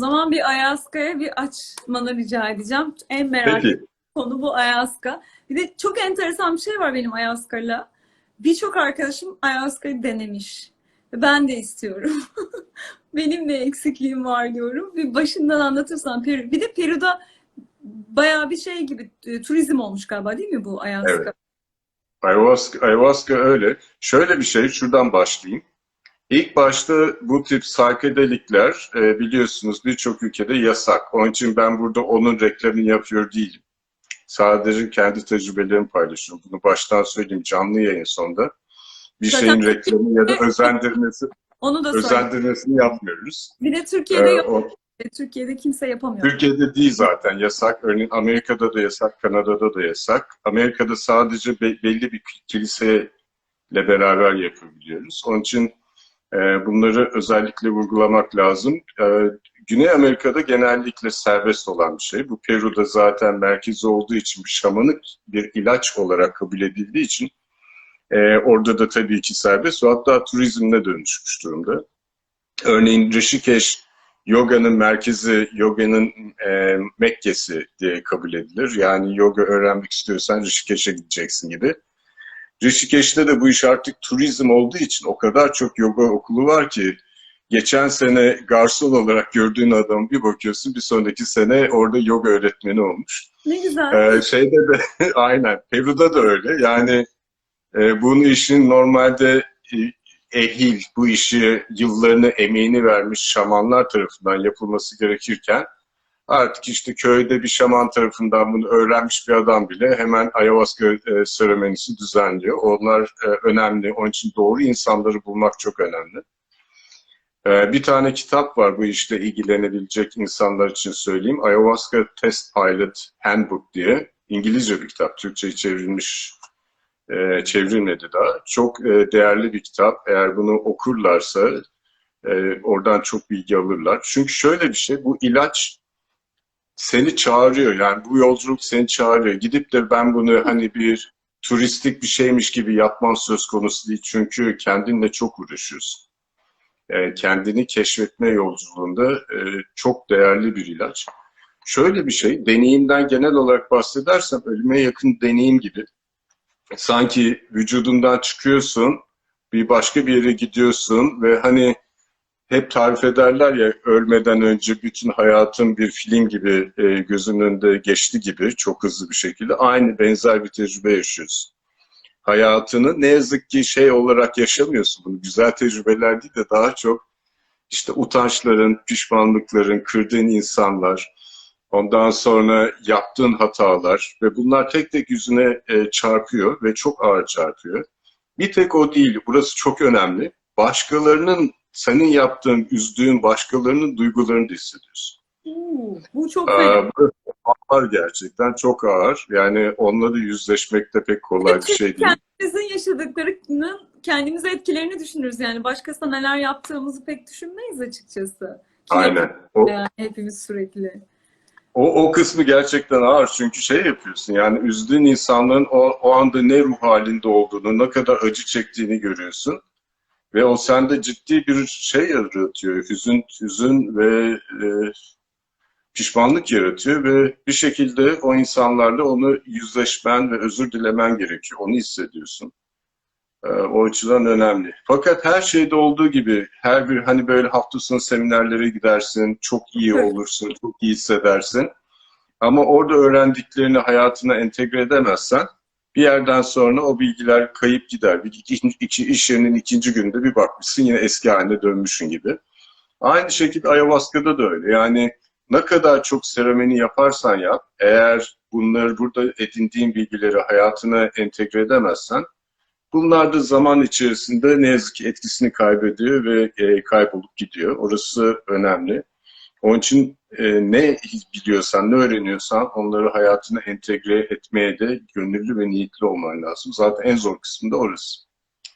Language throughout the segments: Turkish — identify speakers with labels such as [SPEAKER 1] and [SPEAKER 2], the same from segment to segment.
[SPEAKER 1] Zaman bir Ayaska'ya bir açmanı rica edeceğim. En merak
[SPEAKER 2] Peki.
[SPEAKER 1] konu bu Ayaska. Bir de çok enteresan bir şey var benim Ayaska'yla. Birçok arkadaşım Ayaska'yı denemiş. Ben de istiyorum. Benim ne eksikliğim var diyorum. Bir başından anlatırsan Peru. Bir de Peru'da bayağı bir şey gibi e, turizm olmuş galiba değil mi bu Ayaska?
[SPEAKER 2] Evet. Ayahuasca, ayahuasca öyle. Şöyle bir şey, şuradan başlayayım. İlk başta bu tip psikodelikler e, biliyorsunuz birçok ülkede yasak. Onun için ben burada onun reklamını yapıyor değilim. Sadece kendi tecrübelerimi paylaşıyorum. Bunu baştan söyleyeyim canlı yayın sonunda. Bir
[SPEAKER 1] Zaten
[SPEAKER 2] şeyin reklamı ya da özendirmesi,
[SPEAKER 1] Onu da söyle.
[SPEAKER 2] özendirmesini yapmıyoruz.
[SPEAKER 1] Bir de Türkiye'de
[SPEAKER 2] Ee,
[SPEAKER 1] yok.
[SPEAKER 2] o-
[SPEAKER 1] Türkiye'de kimse yapamıyor.
[SPEAKER 2] Türkiye'de değil zaten yasak. Örneğin Amerika'da da yasak, Kanada'da da yasak. Amerika'da sadece be- belli bir kiliseyle beraber yapabiliyoruz. Onun için e, bunları özellikle vurgulamak lazım. E, Güney Amerika'da genellikle serbest olan bir şey. Bu Peru'da zaten merkezi olduğu için bir şamanık bir ilaç olarak kabul edildiği için e, orada da tabii ki serbest hatta turizmle dönüşmüş durumda. Örneğin Rishikesh yoganın merkezi, yoganın e, Mekke'si diye kabul edilir. Yani yoga öğrenmek istiyorsan Rishikesh'e gideceksin gibi. Rishikesh'te de bu iş artık turizm olduğu için o kadar çok yoga okulu var ki geçen sene garson olarak gördüğün adamı bir bakıyorsun bir sonraki sene orada yoga öğretmeni olmuş.
[SPEAKER 1] Ne güzel.
[SPEAKER 2] Ee, şeyde de aynen Peru'da da öyle. Yani e, bunu işin normalde e, ehil, bu işi yıllarını, emeğini vermiş şamanlar tarafından yapılması gerekirken artık işte köyde bir şaman tarafından bunu öğrenmiş bir adam bile hemen ayahuasca e, seremonisi düzenliyor. Onlar e, önemli. Onun için doğru insanları bulmak çok önemli. E, bir tane kitap var bu işle ilgilenebilecek insanlar için söyleyeyim. Ayahuasca Test Pilot Handbook diye. İngilizce bir kitap. Türkçe'ye çevrilmiş çevrilmedi daha. Çok değerli bir kitap. Eğer bunu okurlarsa oradan çok bilgi alırlar. Çünkü şöyle bir şey, bu ilaç seni çağırıyor. Yani bu yolculuk seni çağırıyor. Gidip de ben bunu hani bir turistik bir şeymiş gibi yapman söz konusu değil. Çünkü kendinle çok uğraşıyorsun. E, kendini keşfetme yolculuğunda e, çok değerli bir ilaç. Şöyle bir şey, deneyimden genel olarak bahsedersem ölüme yakın deneyim gibi sanki vücudundan çıkıyorsun, bir başka bir yere gidiyorsun ve hani hep tarif ederler ya ölmeden önce bütün hayatın bir film gibi e, gözünün önünde geçti gibi çok hızlı bir şekilde aynı benzer bir tecrübe yaşıyorsun. Hayatını ne yazık ki şey olarak yaşamıyorsun bunu. Güzel tecrübeler değil de daha çok işte utançların, pişmanlıkların, kırdığın insanlar, Ondan sonra yaptığın hatalar ve bunlar tek tek yüzüne e, çarpıyor ve çok ağır çarpıyor. Bir tek o değil, burası çok önemli. Başkalarının, senin yaptığın, üzdüğün başkalarının duygularını da hissediyorsun.
[SPEAKER 1] Oo, bu çok
[SPEAKER 2] Ee,
[SPEAKER 1] fena.
[SPEAKER 2] burası ağır gerçekten, çok ağır. Yani onunla da yüzleşmek de pek kolay bir şey değil.
[SPEAKER 1] Kendimizin yaşadıklarının kendimize etkilerini düşünürüz yani. Başkasına neler yaptığımızı pek düşünmeyiz açıkçası. Ki
[SPEAKER 2] Aynen. O,
[SPEAKER 1] yani hepimiz sürekli.
[SPEAKER 2] O, o kısmı gerçekten ağır çünkü şey yapıyorsun yani üzdüğün insanların o, o anda ne ruh halinde olduğunu, ne kadar acı çektiğini görüyorsun. Ve o sende ciddi bir şey yaratıyor, hüzün, hüzün ve e, pişmanlık yaratıyor ve bir şekilde o insanlarla onu yüzleşmen ve özür dilemen gerekiyor. Onu hissediyorsun. E, o açıdan önemli. Fakat her şeyde olduğu gibi her bir hani böyle hafta sonu seminerlere gidersin, çok iyi olursun, çok iyi hissedersin. Ama orada öğrendiklerini hayatına entegre edemezsen bir yerden sonra o bilgiler kayıp gider. Bir iki, iş yerinin ikinci günde bir bakmışsın yine eski haline dönmüşsün gibi. Aynı şekilde ayahuasca'da da öyle. Yani ne kadar çok seremoni yaparsan yap, eğer bunları burada edindiğin bilgileri hayatına entegre edemezsen Bunlar da zaman içerisinde ne yazık ki etkisini kaybediyor ve e, kaybolup gidiyor. Orası önemli. Onun için e, ne biliyorsan, ne öğreniyorsan onları hayatına entegre etmeye de gönüllü ve niyetli olman lazım. Zaten en zor kısmı da orası.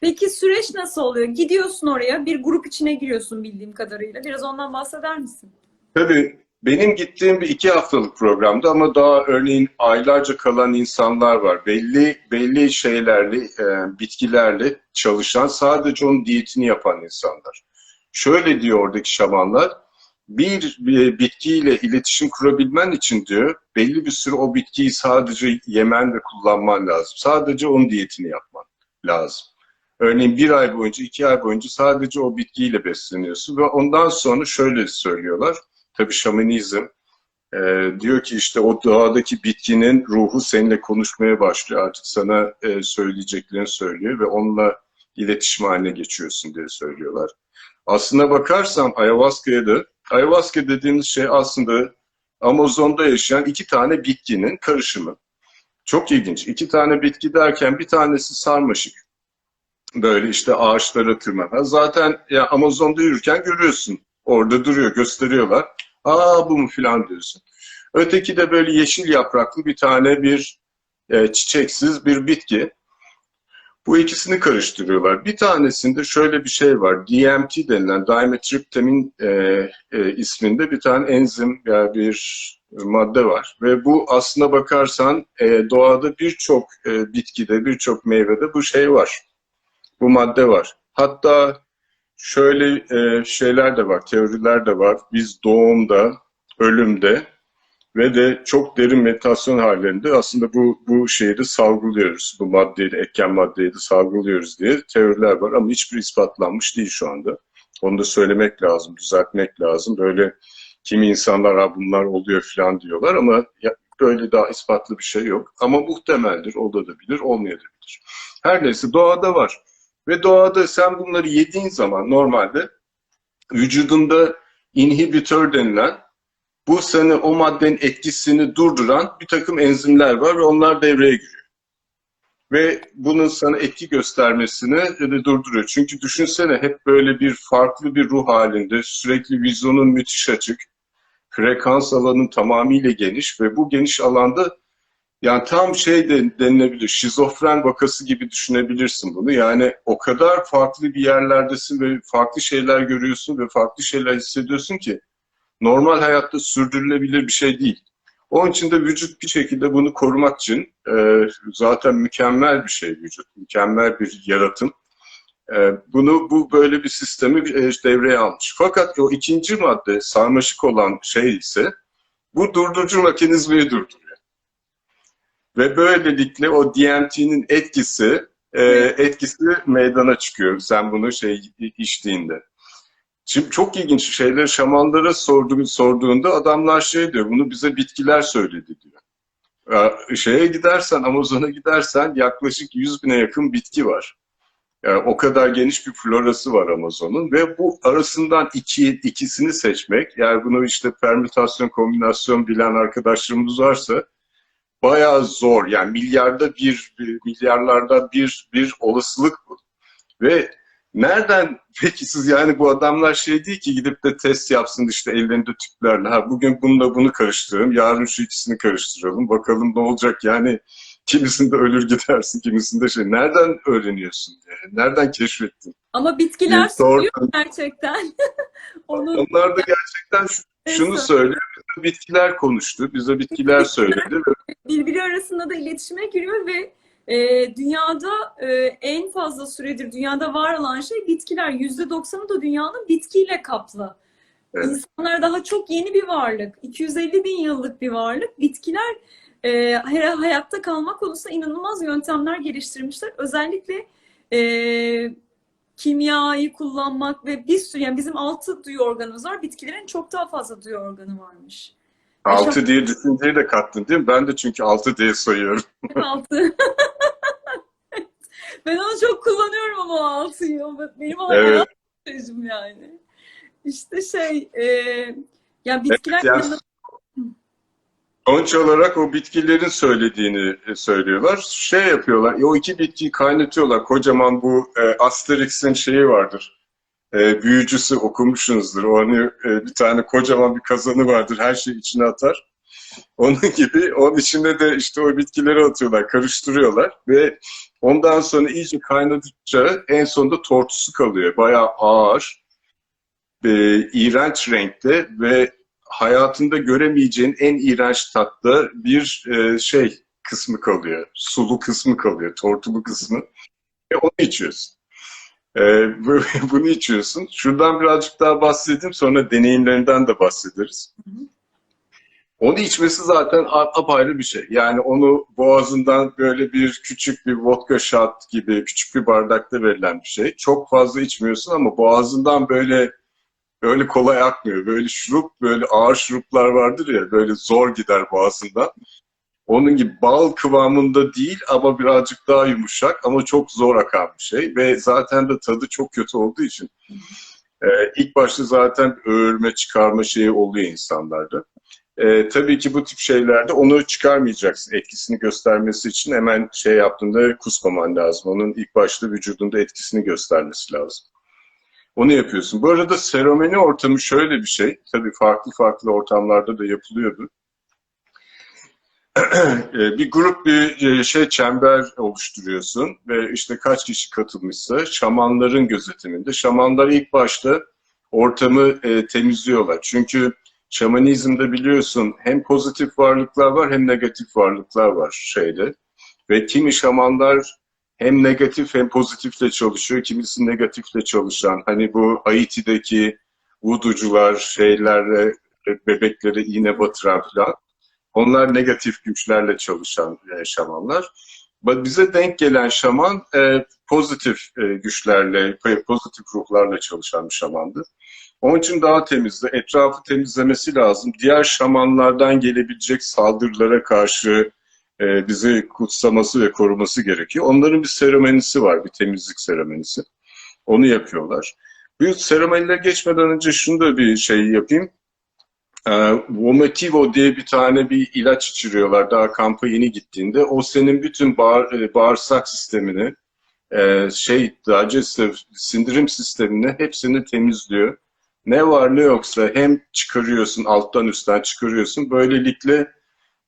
[SPEAKER 1] Peki süreç nasıl oluyor? Gidiyorsun oraya, bir grup içine giriyorsun bildiğim kadarıyla. Biraz ondan bahseder misin?
[SPEAKER 2] Tabii benim gittiğim bir iki haftalık programdı ama daha örneğin aylarca kalan insanlar var. Belli belli şeylerle, e, bitkilerle çalışan, sadece onun diyetini yapan insanlar. Şöyle diyor oradaki şamanlar, bir, bir bitkiyle iletişim kurabilmen için diyor belli bir süre o bitkiyi sadece yemen ve kullanman lazım. Sadece onun diyetini yapman lazım. Örneğin bir ay boyunca, iki ay boyunca sadece o bitkiyle besleniyorsun ve ondan sonra şöyle söylüyorlar. Tabii şamanizm e, diyor ki işte o doğadaki bitkinin ruhu seninle konuşmaya başlıyor. Artık sana e, söyleyeceklerini söylüyor ve onunla iletişim haline geçiyorsun diye söylüyorlar. Aslına bakarsam ayahuasca'ya da, ayahuasca dediğimiz şey aslında Amazon'da yaşayan iki tane bitkinin karışımı. Çok ilginç. İki tane bitki derken bir tanesi sarmaşık. Böyle işte ağaçlara tırmanan. Zaten ya Amazon'da yürürken görüyorsun. Orada duruyor, gösteriyorlar. Aa bu mu filan diyorsun. Öteki de böyle yeşil yapraklı bir tane bir e, çiçeksiz bir bitki. Bu ikisini karıştırıyorlar. Bir tanesinde şöyle bir şey var. DMT denilen dimetriptamin e, e, isminde bir tane enzim yani bir madde var. Ve bu aslına bakarsan e, doğada birçok e, bitkide, birçok meyvede bu şey var. Bu madde var. Hatta şöyle e, şeyler de var, teoriler de var. Biz doğumda, ölümde ve de çok derin meditasyon hallerinde aslında bu bu şeyi de salgılıyoruz. Bu maddeyi de, etken maddeyi de salgılıyoruz diye teoriler var ama hiçbir ispatlanmış değil şu anda. Onu da söylemek lazım, düzeltmek lazım. Böyle kimi insanlar bunlar oluyor falan diyorlar ama ya, böyle daha ispatlı bir şey yok. Ama muhtemeldir, olabilir, olmayabilir. Her neyse doğada var. Ve doğada sen bunları yediğin zaman normalde vücudunda inhibitör denilen bu seni o maddenin etkisini durduran bir takım enzimler var ve onlar devreye giriyor. Ve bunun sana etki göstermesini de durduruyor. Çünkü düşünsene hep böyle bir farklı bir ruh halinde, sürekli vizyonun müthiş açık, frekans alanın tamamıyla geniş ve bu geniş alanda yani tam şey de denilebilir, şizofren vakası gibi düşünebilirsin bunu. Yani o kadar farklı bir yerlerdesin ve farklı şeyler görüyorsun ve farklı şeyler hissediyorsun ki normal hayatta sürdürülebilir bir şey değil. Onun için de vücut bir şekilde bunu korumak için e, zaten mükemmel bir şey vücut, mükemmel bir yaratım. E, bunu bu böyle bir sistemi e, devreye almış. Fakat o ikinci madde sarmaşık olan şey ise bu durdurucu mekanizmayı durduruyor. Ve böylelikle o DMT'nin etkisi e, etkisi meydana çıkıyor. Sen bunu şey içtiğinde. Şimdi çok ilginç şeyler şamanlara sordu, sorduğunda adamlar şey diyor, bunu bize bitkiler söyledi diyor. Ee, şeye gidersen, Amazon'a gidersen yaklaşık 100 bine yakın bitki var. Yani o kadar geniş bir florası var Amazon'un ve bu arasından iki, ikisini seçmek, yani bunu işte permütasyon, kombinasyon bilen arkadaşlarımız varsa bayağı zor. Yani milyarda bir milyarlarda bir, bir olasılık bu. Ve Nereden peki siz yani bu adamlar şey değil ki gidip de test yapsın işte ellerinde tüplerle. Ha bugün bununla bunu karıştıralım, yarın şu ikisini karıştıralım. Bakalım ne olacak yani kimisinde ölür gidersin, kimisinde şey. Nereden öğreniyorsun? Yani? Nereden keşfettin?
[SPEAKER 1] Ama bitkiler
[SPEAKER 2] doğru.
[SPEAKER 1] söylüyor gerçekten. Onu
[SPEAKER 2] Onlar da gerçekten şu- şunu söylüyor. Bize bitkiler konuştu, bize bitkiler söyledi.
[SPEAKER 1] birbiri arasında da iletişime giriyor ve e, dünyada e, en fazla süredir dünyada var olan şey bitkiler. Yüzde doksanı da dünyanın bitkiyle kaplı.
[SPEAKER 2] Evet.
[SPEAKER 1] İnsanlar daha çok yeni bir varlık. 250 bin yıllık bir varlık. Bitkiler e, her- hayatta kalma konusunda inanılmaz yöntemler geliştirmişler. Özellikle e, kimyayı kullanmak ve bir sürü yani bizim altı duyu organımız var. Bitkilerin çok daha fazla duyu organı varmış.
[SPEAKER 2] Altı diye düşünceyi de kattın değil mi? Ben de çünkü altı diye sayıyorum.
[SPEAKER 1] Altı. Ben onu çok kullanıyorum ama o altıyı. O Benim o
[SPEAKER 2] Evet.
[SPEAKER 1] yani. İşte şey, e, ya bitkiler
[SPEAKER 2] yani-
[SPEAKER 1] inanılmaz-
[SPEAKER 2] Sonuç olarak o bitkilerin söylediğini e, söylüyorlar. Şey yapıyorlar, o iki bitkiyi kaynatıyorlar. Kocaman bu e, Asterix'in şeyi vardır. E, büyücüsü okumuşsunuzdur. O hani e, bir tane kocaman bir kazanı vardır. Her şeyi içine atar. Onun gibi onun içine de işte o bitkileri atıyorlar, karıştırıyorlar ve ondan sonra iyice kaynadıkça en sonunda tortusu kalıyor. Bayağı ağır, e, iğrenç renkte ve hayatında göremeyeceğin en iğrenç tatta bir e, şey kısmı kalıyor. Sulu kısmı kalıyor, tortulu kısmı. E, onu içiyorsun. Ee, bu- bunu içiyorsun. Şuradan birazcık daha bahsedeyim sonra deneyimlerinden de bahsederiz. Onu içmesi zaten apayrı bir şey. Yani onu boğazından böyle bir küçük bir vodka shot gibi küçük bir bardakta verilen bir şey. Çok fazla içmiyorsun ama boğazından böyle öyle kolay akmıyor. Böyle şurup, böyle ağır şuruplar vardır ya böyle zor gider boğazından. Onun gibi bal kıvamında değil ama birazcık daha yumuşak ama çok zor akan bir şey. Ve zaten de tadı çok kötü olduğu için e, ilk başta zaten öğürme çıkarma şeyi oluyor insanlarda. E, tabii ki bu tip şeylerde onu çıkarmayacaksın. Etkisini göstermesi için hemen şey yaptığında kusmaman lazım. Onun ilk başta vücudunda etkisini göstermesi lazım. Onu yapıyorsun. Bu arada seromeni ortamı şöyle bir şey. Tabii farklı farklı ortamlarda da yapılıyordu. E, bir grup bir e, şey çember oluşturuyorsun ve işte kaç kişi katılmışsa şamanların gözetiminde. Şamanlar ilk başta ortamı e, temizliyorlar. Çünkü şamanizmde biliyorsun hem pozitif varlıklar var hem negatif varlıklar var şeyde. Ve kimi şamanlar hem negatif hem pozitifle çalışıyor, kimisi negatifle çalışan. Hani bu Haiti'deki vuducular, şeylerle bebeklere iğne batıran falan. Onlar negatif güçlerle çalışan e, şamanlar. Bize denk gelen şaman e, pozitif e, güçlerle, pozitif ruhlarla çalışan bir şamandı. Onun için daha temizdi. Etrafı temizlemesi lazım. Diğer şamanlardan gelebilecek saldırılara karşı bizi kutsaması ve koruması gerekiyor. Onların bir seremonisi var, bir temizlik seremonisi. Onu yapıyorlar. Bu seremonilere geçmeden önce şunu da bir şey yapayım. Ee, Vometivo diye bir tane bir ilaç içiriyorlar daha kampa yeni gittiğinde. O senin bütün bağır, e, bağırsak sistemini, e, şey, digestive, sindirim sistemini hepsini temizliyor. Ne var ne yoksa hem çıkarıyorsun, alttan üstten çıkarıyorsun. Böylelikle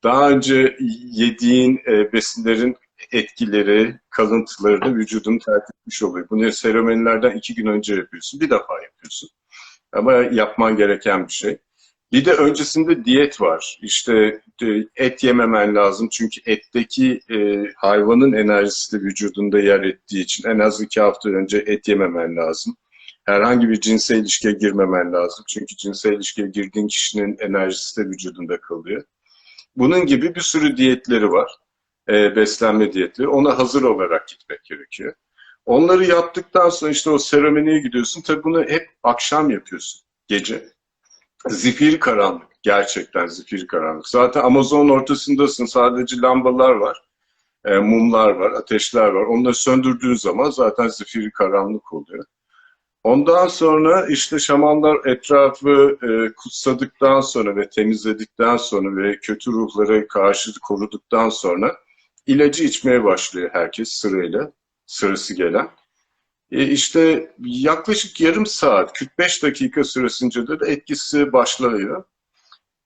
[SPEAKER 2] daha önce yediğin e, besinlerin etkileri, kalıntılarını vücudunu terk etmiş oluyor. Bunu seremonilerden iki gün önce yapıyorsun. Bir defa yapıyorsun. Ama yapman gereken bir şey. Bir de öncesinde diyet var. İşte e, et yememen lazım. Çünkü etteki e, hayvanın enerjisi de vücudunda yer ettiği için en az iki hafta önce et yememen lazım. Herhangi bir cinsel ilişkiye girmemen lazım. Çünkü cinsel ilişkiye girdiğin kişinin enerjisi de vücudunda kalıyor. Bunun gibi bir sürü diyetleri var. E, beslenme diyetleri. Ona hazır olarak gitmek gerekiyor. Onları yaptıktan sonra işte o seremoniye gidiyorsun. Tabii bunu hep akşam yapıyorsun. Gece. Zifiri karanlık. Gerçekten zifiri karanlık. Zaten Amazon ortasındasın. Sadece lambalar var. e, mumlar var, ateşler var. Onları söndürdüğün zaman zaten zifiri karanlık oluyor. Ondan sonra işte şamanlar etrafı e, kutsadıktan sonra ve temizledikten sonra ve kötü ruhlara karşı koruduktan sonra ilacı içmeye başlıyor herkes sırayla, sırası gelen. E işte yaklaşık yarım saat, 45 dakika süresince de etkisi başlıyor.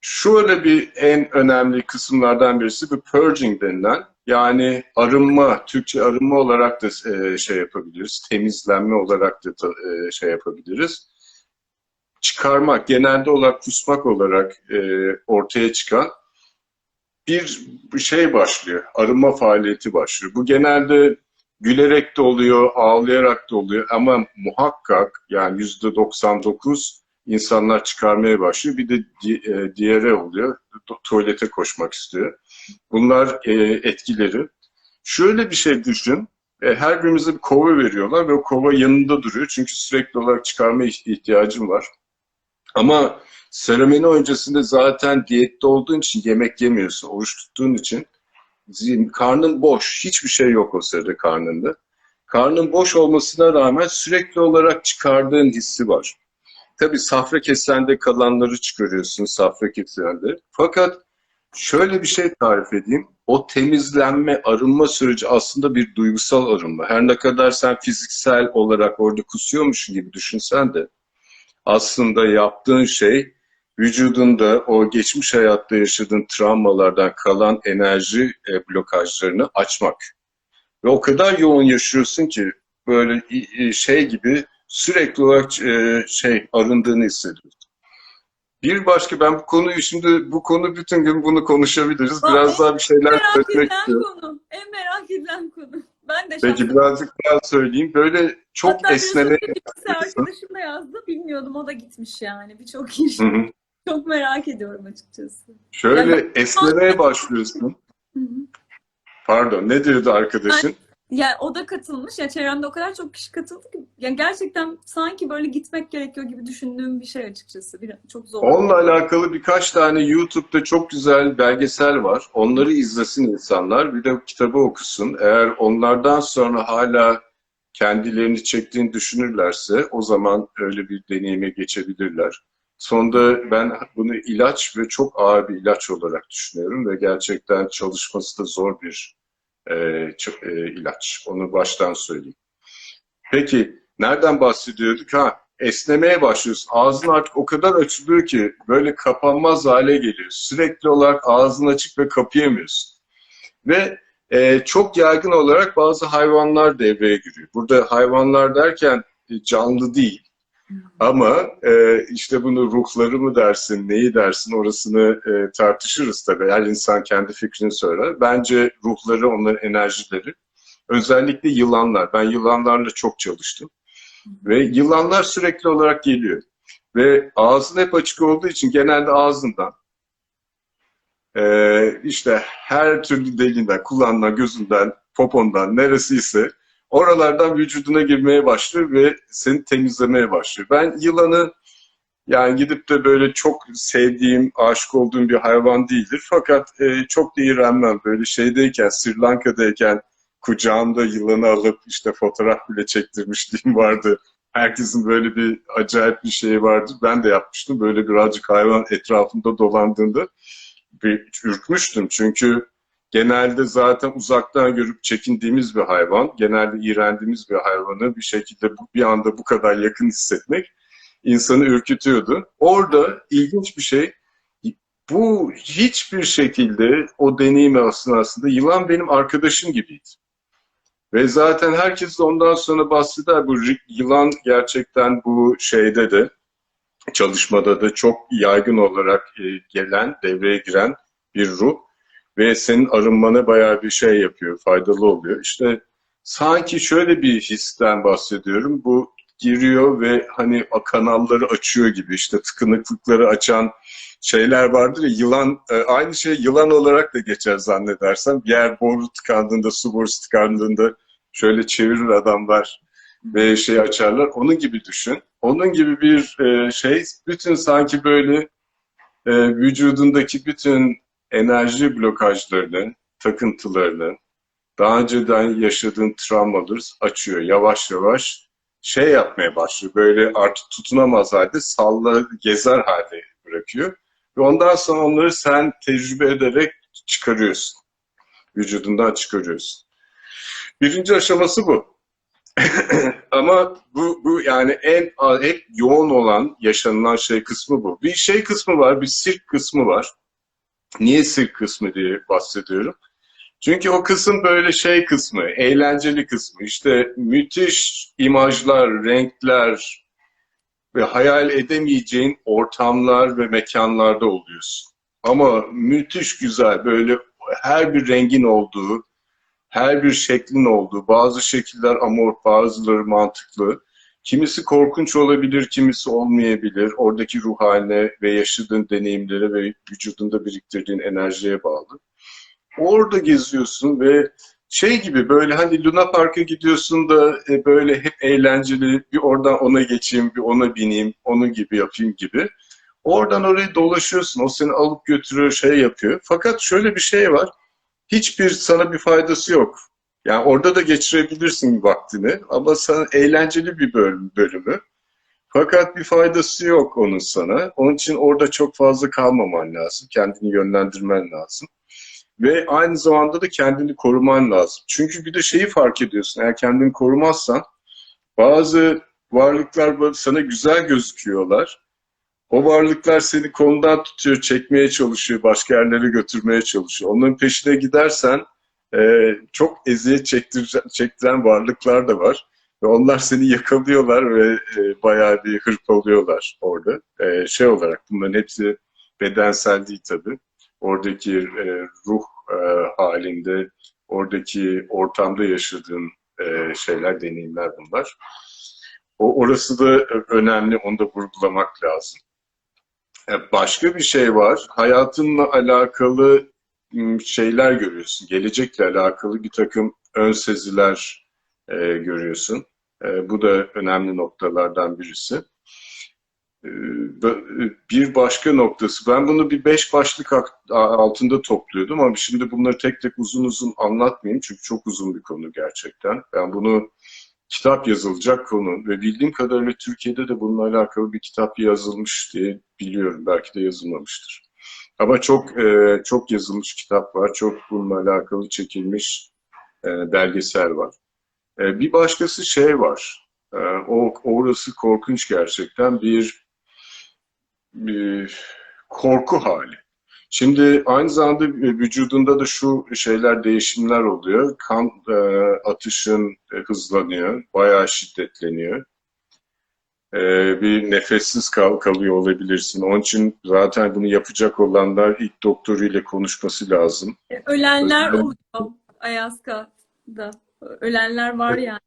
[SPEAKER 2] Şöyle bir en önemli kısımlardan birisi bu purging denilen yani arınma, Türkçe arınma olarak da e, şey yapabiliriz, temizlenme olarak da e, şey yapabiliriz. Çıkarmak, genelde olarak kusmak olarak ortaya çıkan bir bir şey başlıyor, arınma faaliyeti başlıyor. Bu genelde gülerek de oluyor, ağlayarak da oluyor ama muhakkak yani yüzde 99 insanlar çıkarmaya başlıyor. Bir de e, diğeri oluyor, tu- tuvalete koşmak istiyor. Bunlar e, etkileri. Şöyle bir şey düşün, e, her birimize bir kova veriyorlar ve o kova yanında duruyor çünkü sürekli olarak çıkarma iht- ihtiyacım var. Ama seremoni öncesinde zaten diyette olduğun için yemek yemiyorsun, oruç tuttuğun için karnın boş. Hiçbir şey yok o sırada karnında. Karnın boş olmasına rağmen sürekli olarak çıkardığın hissi var. Tabii safra kesende kalanları çıkarıyorsun safra kesende. Fakat şöyle bir şey tarif edeyim. O temizlenme, arınma süreci aslında bir duygusal arınma. Her ne kadar sen fiziksel olarak orada kusuyormuşsun gibi düşünsen de aslında yaptığın şey vücudunda o geçmiş hayatta yaşadığın travmalardan kalan enerji e, blokajlarını açmak. Ve o kadar yoğun yaşıyorsun ki böyle şey gibi sürekli olarak e, şey arındığını hissediyorsun. Bir başka ben bu konuyu şimdi bu konu bütün gün bunu konuşabiliriz.
[SPEAKER 1] Aa,
[SPEAKER 2] Biraz daha bir şeyler söylemek istiyorum.
[SPEAKER 1] konu. En merak edilen konu. Ben de
[SPEAKER 2] Peki birazcık daha söyleyeyim. Böyle çok
[SPEAKER 1] Hatta
[SPEAKER 2] esneme...
[SPEAKER 1] birisi arkadaşım da yazdı. Bilmiyordum o da gitmiş yani. Birçok kişi.
[SPEAKER 2] Hı hı.
[SPEAKER 1] Çok merak ediyorum açıkçası.
[SPEAKER 2] Şöyle esnemeye başlıyorsun. Pardon ne diyordu arkadaşın?
[SPEAKER 1] Ya o da katılmış. Ya çevremde o kadar çok kişi katıldı ki. Ya gerçekten sanki böyle gitmek gerekiyor gibi düşündüğüm bir şey açıkçası. Bir, çok zor.
[SPEAKER 2] Onunla alakalı birkaç tane YouTube'da çok güzel belgesel var. Onları izlesin insanlar. Bir de kitabı okusun. Eğer onlardan sonra hala kendilerini çektiğini düşünürlerse o zaman öyle bir deneyime geçebilirler. Sonunda ben bunu ilaç ve çok ağır bir ilaç olarak düşünüyorum ve gerçekten çalışması da zor bir e, e, ilaç. Onu baştan söyleyeyim. Peki nereden bahsediyorduk? Ha, esnemeye başlıyorsun. Ağzın artık o kadar açılıyor ki böyle kapanmaz hale geliyor. Sürekli olarak ağzın açık ve kapayamıyorsun. Ve e, çok yaygın olarak bazı hayvanlar devreye giriyor. Burada hayvanlar derken e, canlı değil. Ama e, işte bunu ruhları mı dersin, neyi dersin orasını e, tartışırız tabii. Her insan kendi fikrini söyler. Bence ruhları, onların enerjileri. Özellikle yılanlar. Ben yılanlarla çok çalıştım. Ve yılanlar sürekli olarak geliyor. Ve ağzın hep açık olduğu için genelde ağzından e, işte her türlü deliğinden, kulağından, gözünden, popondan neresiyse oralardan vücuduna girmeye başlıyor ve seni temizlemeye başlıyor. Ben yılanı yani gidip de böyle çok sevdiğim, aşık olduğum bir hayvan değildir. Fakat e, çok da iğrenmem. Böyle şeydeyken, Sri Lanka'dayken kucağımda yılanı alıp işte fotoğraf bile çektirmişliğim vardı. Herkesin böyle bir acayip bir şeyi vardı. Ben de yapmıştım. Böyle birazcık hayvan etrafında dolandığında bir ürkmüştüm. Çünkü genelde zaten uzaktan görüp çekindiğimiz bir hayvan, genelde iğrendiğimiz bir hayvanı bir şekilde bu- bir anda bu kadar yakın hissetmek insanı ürkütüyordu. Orada ilginç bir şey, bu hiçbir şekilde o deneyim aslında yılan benim arkadaşım gibiydi. Ve zaten herkes de ondan sonra bahseder. Bu yılan gerçekten bu şeyde de çalışmada da çok yaygın olarak e, gelen, devreye giren bir ruh ve senin arınmana bayağı bir şey yapıyor, faydalı oluyor. İşte sanki şöyle bir histen bahsediyorum. Bu giriyor ve hani kanalları açıyor gibi işte tıkanıklıkları açan şeyler vardır ya yılan e, aynı şey yılan olarak da geçer zannedersem. Bir yer boru tıkandığında, su borusu tıkandığında şöyle çevirir adamlar ve şey açarlar. Onun gibi düşün. Onun gibi bir e, şey bütün sanki böyle e, vücudundaki bütün enerji blokajlarını, takıntılarını, daha önceden yaşadığın travmaları açıyor. Yavaş yavaş şey yapmaya başlıyor. Böyle artık tutunamaz halde salla gezer halde bırakıyor. Ve ondan sonra onları sen tecrübe ederek çıkarıyorsun. Vücudundan çıkarıyorsun. Birinci aşaması bu. Ama bu, bu yani en hep yoğun olan yaşanılan şey kısmı bu. Bir şey kısmı var, bir sirk kısmı var. Niye sirk kısmı diye bahsediyorum? Çünkü o kısım böyle şey kısmı, eğlenceli kısmı. İşte müthiş imajlar, renkler ve hayal edemeyeceğin ortamlar ve mekanlarda oluyorsun. Ama müthiş güzel, böyle her bir rengin olduğu, her bir şeklin olduğu, bazı şekiller amor, bazıları mantıklı. Kimisi korkunç olabilir, kimisi olmayabilir. Oradaki ruh haline ve yaşadığın deneyimlere ve vücudunda biriktirdiğin enerjiye bağlı. Orada geziyorsun ve şey gibi böyle hani Luna Park'a gidiyorsun da e, böyle hep eğlenceli bir oradan ona geçeyim, bir ona bineyim, onun gibi yapayım gibi. Oradan oraya dolaşıyorsun, o seni alıp götürüyor, şey yapıyor. Fakat şöyle bir şey var, hiçbir sana bir faydası yok. Yani orada da geçirebilirsin vaktini ama sana eğlenceli bir bölüm, bölümü. Fakat bir faydası yok onun sana. Onun için orada çok fazla kalmaman lazım. Kendini yönlendirmen lazım. Ve aynı zamanda da kendini koruman lazım. Çünkü bir de şeyi fark ediyorsun. Eğer kendini korumazsan bazı varlıklar sana güzel gözüküyorlar. O varlıklar seni konudan tutuyor, çekmeye çalışıyor, başka yerlere götürmeye çalışıyor. Onların peşine gidersen e, çok eziyet çektir, çektiren varlıklar da var. Ve onlar seni yakalıyorlar ve e, bayağı bir hırpalıyorlar orada. E, şey olarak bunların hepsi bedensel değil tabii. Oradaki e, ruh e, halinde Oradaki ortamda yaşadığın e, şeyler, deneyimler bunlar. O orası da önemli, onu da vurgulamak lazım. E, Başka bir şey var. Hayatınla alakalı şeyler görüyorsun. Gelecekle alakalı bir takım ön seziler e, görüyorsun. E, bu da önemli noktalardan birisi. E, b- Bir başka noktası, ben bunu bir beş başlık altında topluyordum ama şimdi bunları tek tek uzun uzun anlatmayayım çünkü çok uzun bir konu gerçekten. Ben bunu kitap yazılacak konu ve bildiğim kadarıyla Türkiye'de de bununla alakalı bir kitap yazılmış diye biliyorum. Belki de yazılmamıştır. Ama çok e, çok yazılmış kitap var, çok bununla alakalı çekilmiş e, belgesel var. E, bir başkası şey var. E, o orası korkunç gerçekten bir, bir korku hali. Şimdi aynı zamanda vücudunda da şu şeyler değişimler oluyor. Kan e, atışın e, hızlanıyor, bayağı şiddetleniyor. E, bir nefessiz kal kalıyor olabilirsin. Onun için zaten bunu yapacak olanlar ilk doktoruyla konuşması lazım.
[SPEAKER 1] E, Ölenler
[SPEAKER 2] Özel-
[SPEAKER 1] oluyor Ayaska'da. Ölenler var yani.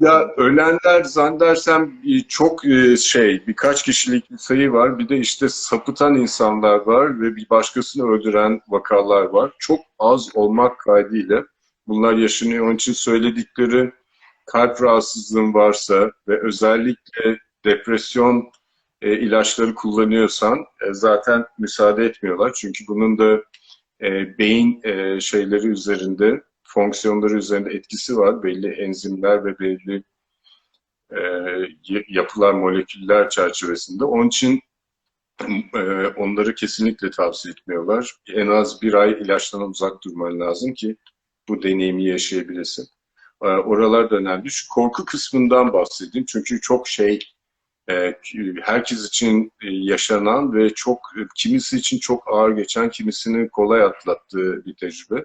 [SPEAKER 2] Ya ölenler zannedersem e, çok e, şey birkaç kişilik bir sayı var. Bir de işte sapıtan insanlar var ve bir başkasını öldüren vakalar var. Çok az olmak kaydıyla bunlar yaşanıyor. Onun için söyledikleri kalp rahatsızlığın varsa ve özellikle depresyon e, ilaçları kullanıyorsan e, zaten müsaade etmiyorlar. Çünkü bunun da e, beyin e, şeyleri üzerinde fonksiyonları üzerinde etkisi var. Belli enzimler ve belli e, yapılar, moleküller çerçevesinde. Onun için e, onları kesinlikle tavsiye etmiyorlar. En az bir ay ilaçtan uzak durman lazım ki bu deneyimi yaşayabilesin. E, oralar da önemli. Şu korku kısmından bahsedeyim. Çünkü çok şey herkes için e, yaşanan ve çok kimisi için çok ağır geçen, kimisini kolay atlattığı bir tecrübe.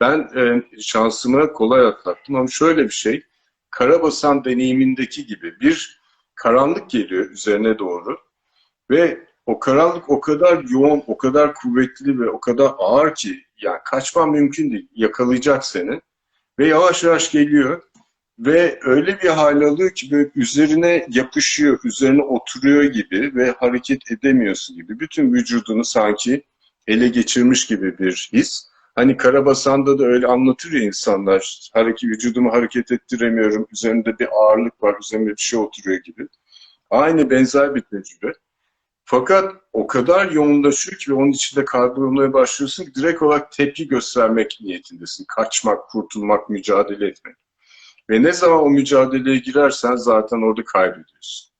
[SPEAKER 2] Ben e, şansıma kolay atlattım ama şöyle bir şey, karabasan deneyimindeki gibi bir karanlık geliyor üzerine doğru ve o karanlık o kadar yoğun, o kadar kuvvetli ve o kadar ağır ki yani kaçman mümkün değil, yakalayacak seni ve yavaş yavaş geliyor ve öyle bir hal alıyor ki böyle üzerine yapışıyor, üzerine oturuyor gibi ve hareket edemiyorsun gibi. Bütün vücudunu sanki ele geçirmiş gibi bir his. Hani Karabasan'da da öyle anlatır ya insanlar. Hareket, vücudumu hareket ettiremiyorum. Üzerinde bir ağırlık var. Üzerinde bir şey oturuyor gibi. Aynı benzer bir tecrübe. Fakat o kadar yoğunlaşıyor ki ve onun içinde kaybolmaya başlıyorsun ki direkt olarak tepki göstermek niyetindesin. Kaçmak, kurtulmak, mücadele etmek. Ve ne zaman o mücadeleye girersen zaten orada kaybediyorsun.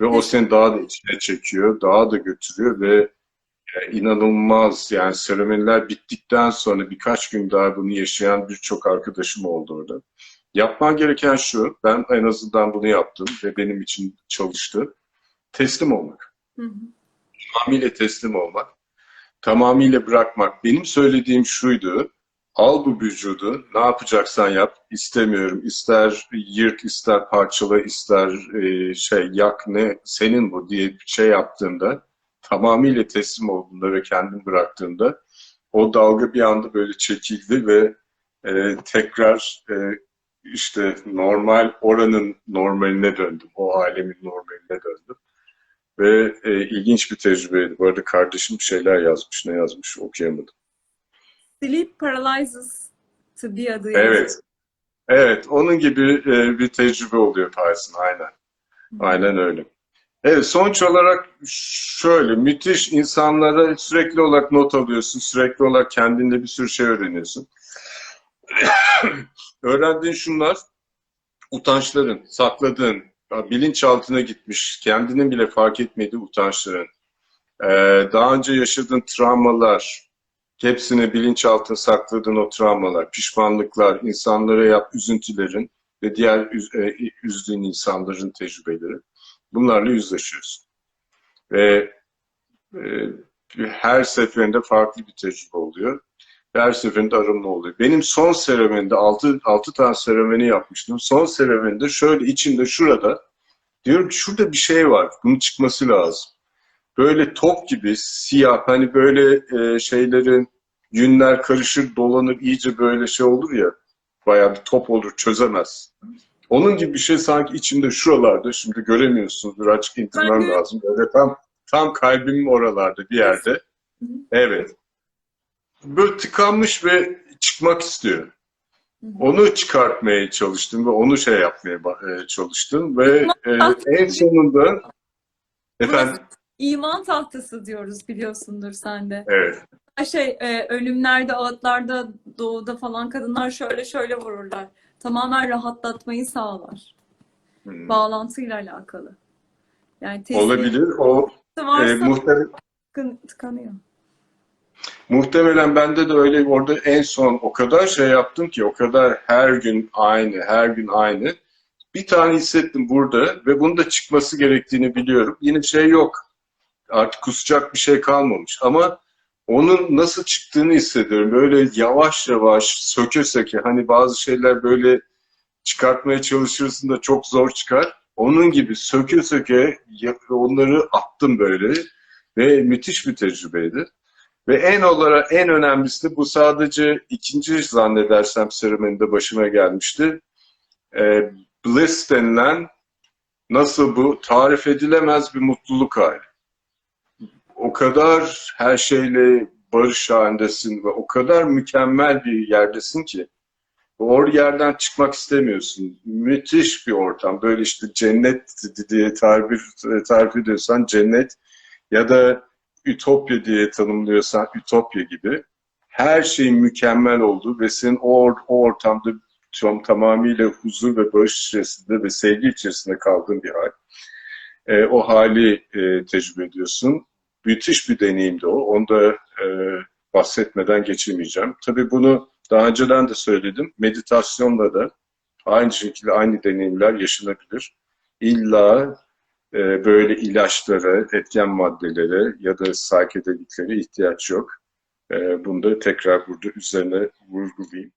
[SPEAKER 2] Ve o seni daha da içine çekiyor, daha da götürüyor ve e, inanılmaz yani seremoniler bittikten sonra birkaç gün daha bunu yaşayan birçok arkadaşım oldu orada. Yapman gereken şu, ben en azından bunu yaptım ve benim için çalıştı. Teslim olmak.
[SPEAKER 1] Hı hı.
[SPEAKER 2] Tamamıyla teslim olmak. Tamamıyla bırakmak. Benim söylediğim şuydu. Al bu vücudu, ne yapacaksan yap. İstemiyorum. İster yırt, ister parçala, ister e, şey yak ne senin bu diye bir şey yaptığında tamamıyla teslim olduğunda ve kendini bıraktığında o dalga bir anda böyle çekildi ve e, tekrar e, işte normal oranın normaline döndüm. O alemin normaline döndüm. Ve e, ilginç bir tecrübeydi. Bu arada kardeşim bir şeyler yazmış. Ne yazmış okuyamadım.
[SPEAKER 1] Sleep paralyzes tıbbi adı.
[SPEAKER 2] Evet. Evet. Onun gibi e, bir tecrübe oluyor Tyson. Aynen. Aynen öyle. Evet, sonuç olarak şöyle, müthiş insanlara sürekli olarak not alıyorsun, sürekli olarak kendinde bir sürü şey öğreniyorsun. Öğrendiğin şunlar, utançların, sakladığın, bilinçaltına gitmiş, kendinin bile fark etmediği utançların, ee, daha önce yaşadığın travmalar, hepsini bilinçaltına sakladığın o travmalar, pişmanlıklar, insanlara yap üzüntülerin ve diğer üz- e, üzdüğün insanların tecrübeleri. Bunlarla yüzleşiyorsun. Ve e, her seferinde farklı bir tecrübe oluyor. Her seferinde arınma oluyor. Benim son seremonide 6, 6 tane seremoni yapmıştım. Son seremonide şöyle içinde şurada diyorum ki şurada bir şey var. Bunun çıkması lazım. Böyle top gibi siyah hani böyle e, şeylerin yünler karışır, dolanır, iyice böyle şey olur ya, bayağı bir top olur, çözemez. Onun gibi bir şey sanki içimde şuralarda, şimdi göremiyorsunuz, birazcık indirmem lazım. Böyle tam tam kalbimin oralarda bir yerde. Evet. Böyle tıkanmış ve çıkmak istiyor. Onu çıkartmaya çalıştım ve onu şey yapmaya e, çalıştım ve e, en sonunda efendim
[SPEAKER 1] İman tahtası diyoruz biliyorsundur sen de.
[SPEAKER 2] evet
[SPEAKER 1] Şey, e, ölümlerde, ağıtlarda, doğuda falan kadınlar şöyle şöyle vururlar. Tamamen rahatlatmayı sağlar.
[SPEAKER 2] hmm,
[SPEAKER 1] Bağlantıyla alakalı. Yani teslim
[SPEAKER 2] olabilir. O
[SPEAKER 1] varsa
[SPEAKER 2] e, muhtemelen
[SPEAKER 1] tıkın- tıkanıyor.
[SPEAKER 2] Muhtemelen bende de öyle orada en son o kadar şey yaptım ki o kadar her gün aynı, her gün aynı. Bir tane hissettim burada ve bunun da çıkması gerektiğini biliyorum. Yine şey yok. Artık kusacak bir şey kalmamış ama onun nasıl çıktığını hissediyorum. Böyle yavaş yavaş söke söke hani bazı şeyler böyle çıkartmaya çalışırsın da çok zor çıkar. Onun gibi söke söke onları attım böyle ve müthiş bir tecrübeydi. Ve en olarak en önemlisi de bu sadece ikinci zannedersem seremonide başıma gelmişti. Ee, bliss denilen nasıl bu tarif edilemez bir mutluluk hali. O kadar her şeyle barış halindesin ve o kadar mükemmel bir yerdesin ki o yerden çıkmak istemiyorsun. Müthiş bir ortam. Böyle işte cennet diye tarif, tarif ediyorsan cennet ya da ütopya diye tanımlıyorsan ütopya gibi her şeyin mükemmel olduğu ve senin o, o ortamda tam, tamamıyla huzur ve barış içerisinde ve sevgi içerisinde kaldığın bir hal. E, o hali e, tecrübe ediyorsun. Müthiş bir deneyimdi o. Onu da e, bahsetmeden geçemeyeceğim. Tabii bunu daha önceden de söyledim. Meditasyonla da aynı şekilde aynı deneyimler yaşanabilir. İlla e, böyle ilaçlara, etken maddelere ya da psikedeliklere ihtiyaç yok. E, bunu da tekrar burada üzerine vurgulayayım.